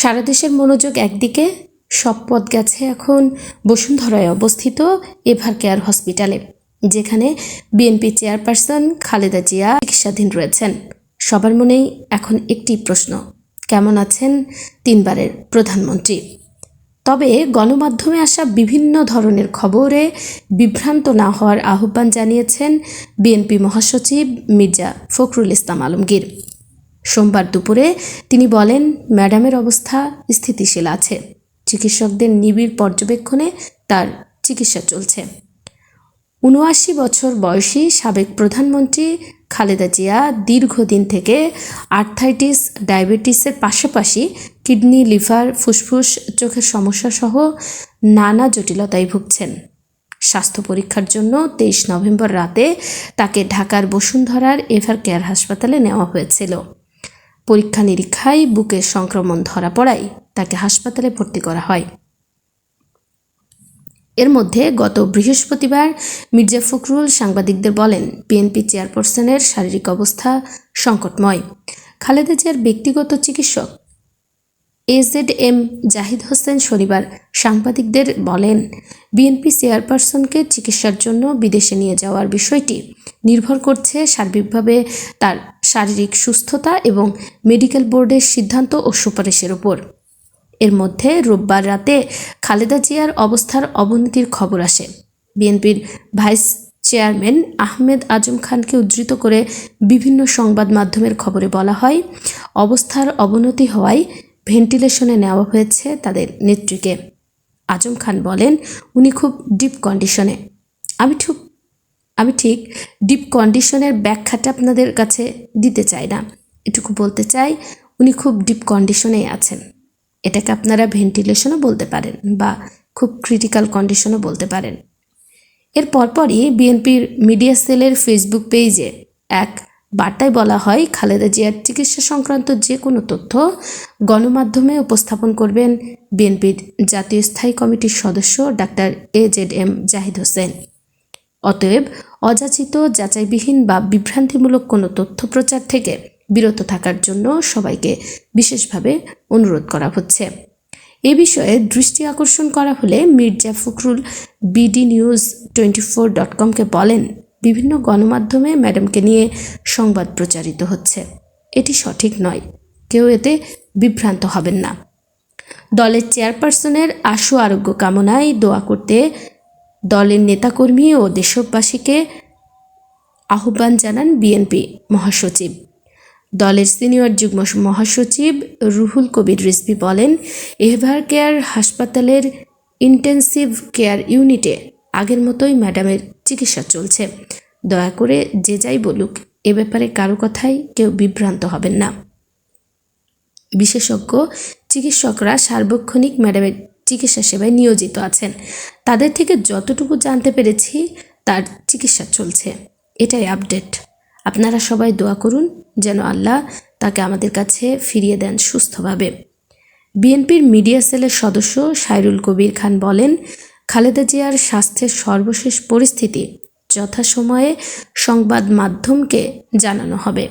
সারা দেশের মনোযোগ একদিকে, সব পথ গেছে এখন বসুন্ধরায় অবস্থিত এভার কেয়ার হসপিটালে, যেখানে বিএনপি চেয়ারপারসন খালেদা জিয়া চিকিৎসাধীন রয়েছেন। সবার মনেই এখন একটি প্রশ্ন, কেমন আছেন তিনবারের প্রধানমন্ত্রী? তবে গণমাধ্যমে আসা বিভিন্ন ধরনের খবরে বিভ্রান্ত না হওয়ার আহ্বান জানিয়েছেন বিএনপি মহাসচিব মির্জা ফখরুল ইসলাম আলমগীর। সোমবার দুপুরে তিনি বলেন, ম্যাডামের অবস্থা স্থিতিশীল আছে। চিকিৎসকদের নিবিড় পর্যবেক্ষণে তার চিকিৎসা চলছে। উনআশি বছর বয়সী সাবেক প্রধানমন্ত্রী খালেদা জিয়া দীর্ঘদিন থেকে আর্থাইটিস, ডায়াবেটিসের পাশাপাশি কিডনি, লিভার, ফুসফুস, চোখের সমস্যা সহ নানা জটিলতায় ভুগছেন। স্বাস্থ্য পরীক্ষার জন্য তেইশ নভেম্বর রাতে তাকে ঢাকার বসুন্ধরার এভার কেয়ার হাসপাতালে নেওয়া হয়েছিল। পরীক্ষা নিরীক্ষায় বুকের সংক্রমণ ধরা পড়ায় তাকে হাসপাতালে ভর্তি করা হয়। এর মধ্যে গত বৃহস্পতিবার মির্জা ফখরুল সাংবাদিকদের বলেন, বিএনপি চেয়ারপারসনের শারীরিক অবস্থা সংকটময়। খালেদা জিয়ার ব্যক্তিগত চিকিৎসক এজেড এম জাহিদ হোসেন শনিবার সাংবাদিকদের বলেন, বিএনপি চেয়ারপারসনকে চিকিৎসার জন্য বিদেশে নিয়ে যাওয়ার বিষয়টি নির্ভর করছে সার্বিকভাবে তার শারীরিক সুস্থতা এবং মেডিকেল বোর্ডের সিদ্ধান্ত ও সুপারিশের উপর। এর মধ্যে রোববার রাতে খালেদা জিয়ার অবস্থার অবনতির খবর আসে। বিএনপির ভাইস চেয়ারম্যান আহমেদ আজম খানকে উদ্ধৃত করে বিভিন্ন সংবাদ মাধ্যমের খবরে বলা হয়, অবস্থার অবনতি হওয়ায় ভেন্টিলেশনে নেওয়া হয়েছে তাদের নেত্রীকে। আজম খান বলেন, উনি খুব ডিপ কন্ডিশনে। আমি ঠিক আমি ঠিক ডিপ কন্ডিশনের ব্যাখ্যাটা আপনাদের কাছে দিতে চাই না। এটুকু বলতে চাই, উনি খুব ডিপ কন্ডিশনেই আছেন। এটাকে আপনারা ভেন্টিলেশনও বলতে পারেন বা খুব ক্রিটিক্যাল কন্ডিশনও বলতে পারেন। এর পরপরই বিএনপির মিডিয়া সেলের ফেসবুক পেজে এক বার্তায় বলা হয়, খালেদা জিয়ার চিকিৎসা সংক্রান্ত যে কোনো তথ্য গণমাধ্যমে উপস্থাপন করবেন বিএনপির জাতীয় স্থায়ী কমিটির সদস্য doctor A Z M Zahid Hossain. অতএব অযাচিত, যাচাইবিহীন বা বিভ্রান্তিমূলক কোনো তথ্য প্রচার থেকে বিরত থাকার জন্য সবাইকে বিশেষভাবে অনুরোধ করা হচ্ছে। এ বিষয়ে দৃষ্টি আকর্ষণ করা হলে Mirza Fakhrul BD news twenty four dot কমকে বলেন, বিভিন্ন গণমাধ্যমে ম্যাডামকে নিয়ে সংবাদ প্রচারিত হচ্ছে। এটি সঠিক নয়। কেউ এতে বিভ্রান্ত হবেন না। দলের চেয়ারপারসনের আশু আরোগ্য কামনায় দোয়া করতে দলের নেতাকর্মী ও দেশবাসীকে আহ্বান জানান বিএনপি মহাসচিব। দলের সিনিয়র যুগ্ম মহাসচিব রুহুল কবির রিজভি বলেন, এভার কেয়ার হাসপাতালের ইন্টেন্সিভ কেয়ার ইউনিটে আগের মতোই ম্যাডামের চিকিৎসা চলছে। দয়া করে যে যাই বলুক, এ ব্যাপারে কারও কথাই কেউ বিভ্রান্ত হবেন না। বিশেষজ্ঞ, চিকিৎসকরা সার্বক্ষণিক ম্যাডামের চিকিৎসা সেবায় নিয়োজিত আছেন। তাদের থেকে যতটুকু জানতে পেরেছি, তার চিকিৎসা চলছে। এটাই আপডেট। আপনারা সবাই দোয়া করুন যেন আল্লাহ তাকে আমাদের কাছে ফিরিয়ে দেন সুস্থভাবে। বিএনপির মিডিয়া সেলের সদস্য সাইরুল কবির খান বলেন, খালেদা জিয়ার স্বাস্থ্যের সর্বশেষ পরিস্থিতি যথাসময়ে সংবাদ মাধ্যমকে জানানো হবে।